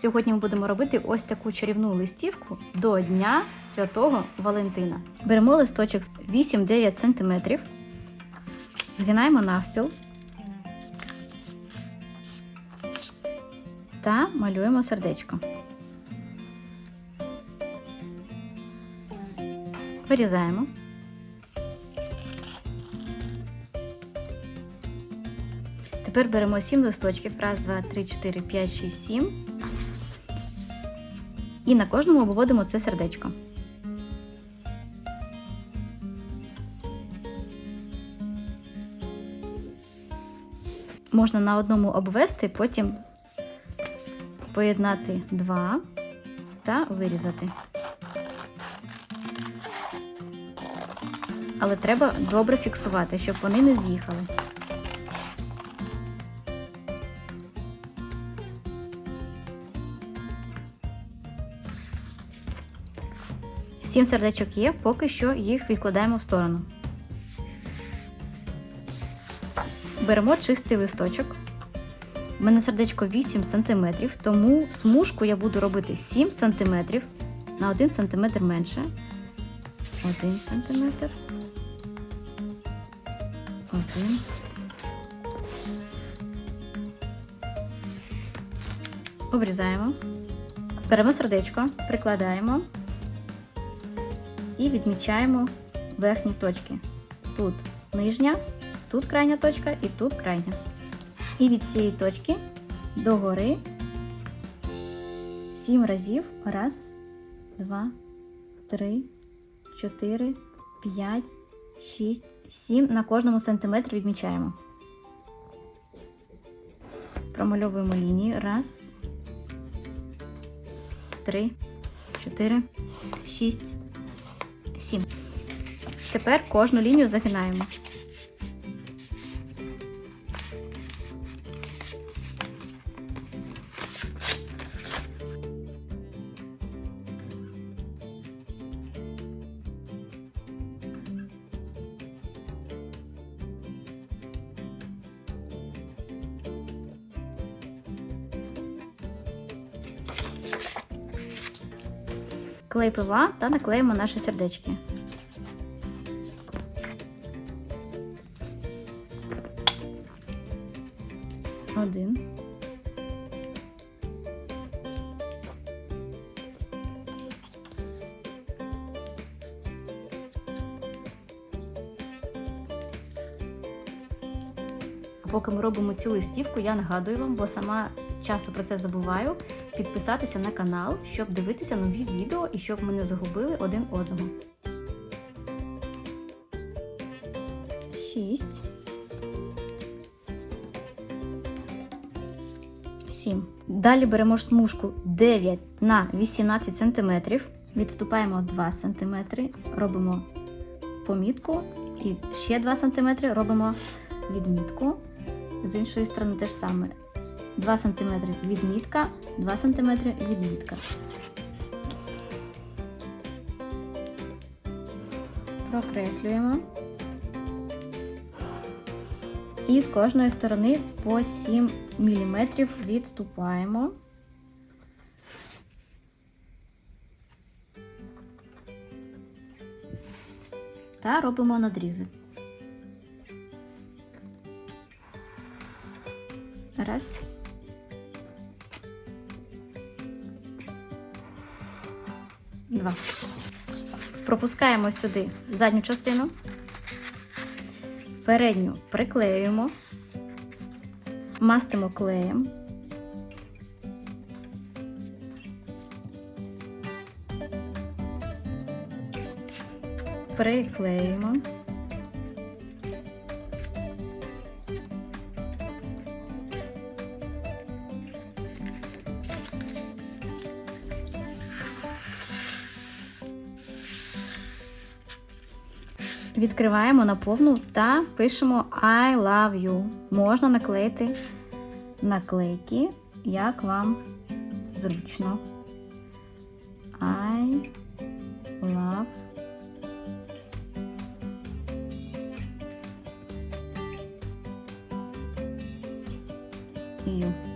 Сьогодні ми будемо робити ось таку чарівну листівку до Дня Святого Валентина. Беремо листочок 8-9 см, згинаємо навпіл та малюємо сердечко. Вирізаємо. Тепер беремо 7 листочків. Раз, два, три, чотири, п'ять, шість, сім. І на кожному обводимо це сердечко. Можна на одному обвести, потім поєднати два та вирізати. Але треба добре фіксувати, щоб вони не з'їхали. Сім сердечок є, поки що їх відкладаємо в сторону. Беремо чистий листочок. У мене сердечко 8 см, тому смужку я буду робити 7 см на 1 см менше. 1 см. 1. Обрізаємо. Беремо сердечко, прикладаємо і відмічаємо верхні точки. Тут нижня, тут крайня точка і тут крайня. І від цієї точки до гори 7 разів. Раз, два, три, чотири, п'ять, шість, сім. На кожному сантиметрі відмічаємо. Промальовуємо лінію. Раз, три, чотири, шість. Тепер кожну лінію загинаємо. Клей пива та наклеїмо наші сердечки. Один. А Поки ми робимо цю листівку, я нагадую вам, бо сама часто про це забуваю, підписатися на канал, щоб дивитися нові відео і щоб ми не загубили один одного. Шість. Сім. Далі беремо смужку 9 на 18 см, відступаємо 2 см, робимо помітку і ще 2 см робимо відмітку. З іншої сторони те ж саме. 2 см відмітка, 2 см відмітка. Прокреслюємо. І з кожної сторони по 7 мм відступаємо. Та робимо надрізи. Раз. Два. Пропускаємо сюди задню частину. Передню приклеюємо, мастимо клеєм. Приклеюємо. Відкриваємо наповну та пишемо I love you. Можна наклеїти наклейки, як вам зручно. I love you.